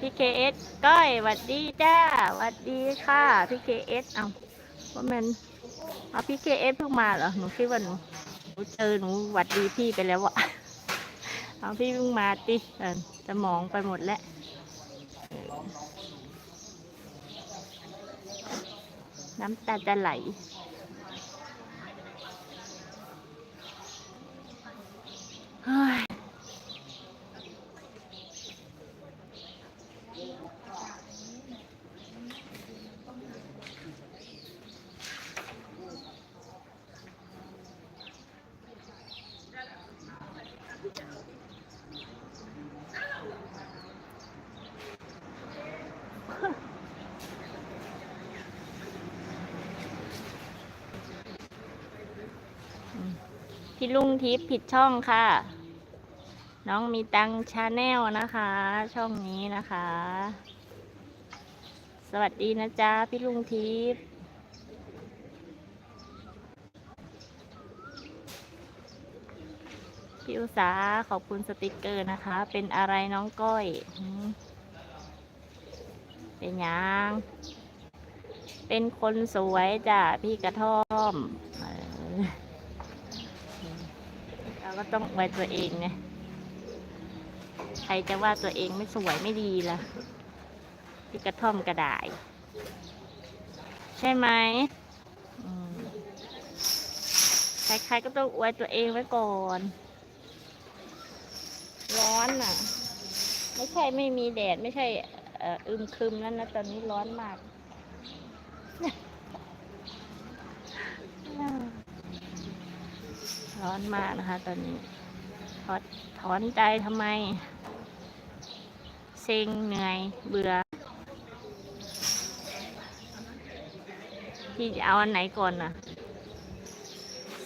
พี่เคเอสก้อยหวัดดีจ้าหวัดดีค่ะพี่เคเอสเอาว่ามันเอาพี่เคเอสเพิ่งมาเหรอหนูคิดว่าหนูหนูเจอหนูหวัดดีพี่ไปแล้วอะเอาพี่เพิ่งมาติเออจะมองไปหมดแล้วน้ำตาจะไหล พี่ลุงทิพย์ผิดช่องค่ะ น้องมีตังชาแนลนะคะ ช่องนี้นะคะ สวัสดีนะจ๊ะพี่ลุงทิพย์พี่อุตสาขอบคุณสติกเกอร์นะคะ เป็นอะไรน้องก้อย เป็นยังเป็นคนสวยจ้ะพี่กระท่อม เราก็ต้องไว้ตัวเองไงใครจะว่าตัวเองไม่สวยไม่ดีล่ะที่กระท่อมกระดาษใช่ไหมใครๆก็ต้องอวยตัวเองไว้ก่อน ร้อนน่ะ ไม่ใช่ไม่มีแดด ไม่ใช่อึมครึมแล้วนะ ตอนนี้ร้อนมาก ร้อนมากนะคะ ตอนนี้ถอนถอนใจทำไม เซ็งเหนื่อยเบื่อพี่จะเอาอันไหนก่อนน่ะ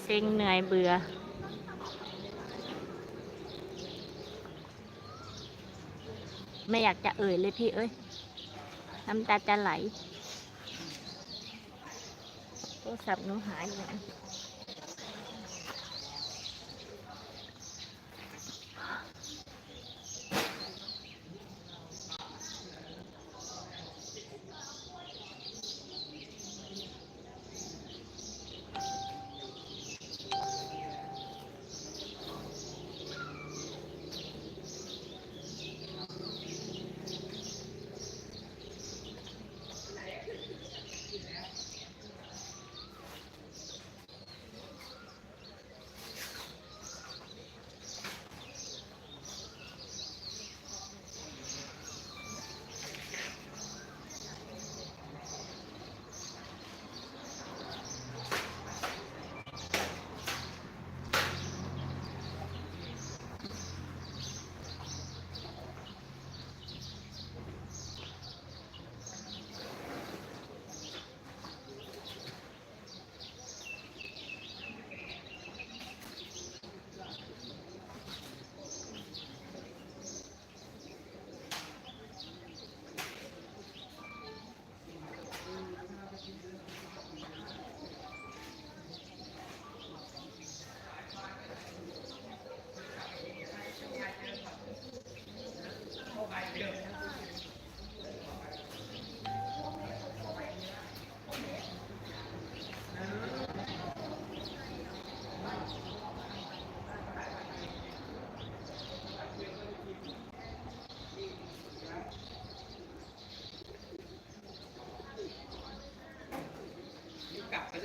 เซ็งเหนื่อยเบื่อไม่อยากจะเอ่ยเลยพี่เอ้ย น้ำตาจะไหลโทรศัพท์หนูหายไป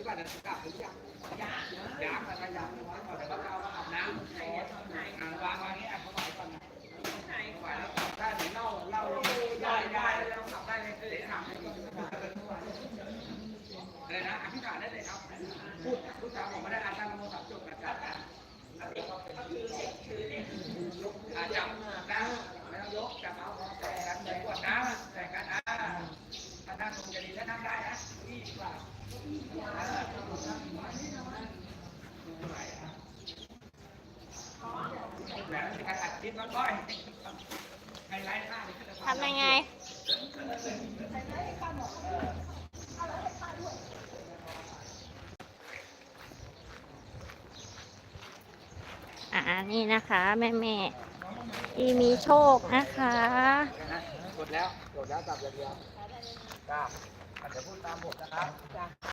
ปหรือเปล่าเนี่ยกลับหรือยังยังยังอะไรยังน้อยก่อนเดี๋ยวเราเอามาอาบน้ำร้อนอ่วางวางนี้อะเขาไหวก่อนนะไหวแล้วกลับได้หรือเล่าเล่าได้ได้แล้วกลับได้เลยเดี๋ยวถามให้ก่อนอะไรนะอธิษฐานได้เลยครับ พูดพูดตามผมไม่ได้อาจารย์โมสับจบกันจับนะอ่าจับนะไม่ต้องยกจับเอาแต่กันแต่กดนะแต่กันอ่าถ้านั่งตรงจะดีถ้านั่งได้นะนี่ดีกว่า แล้วมีการอัดคลิปแล้วก็ไฮไล ท์หน้านี่ก็จะทำยังไงอ่านี่นะคะ แม่แม่ๆที่มีโชคนะคะ กดดแล้วจดแล้วกลับอย่างเดียวจ้าอะเดี๋ยวพูดตามบทนะครับ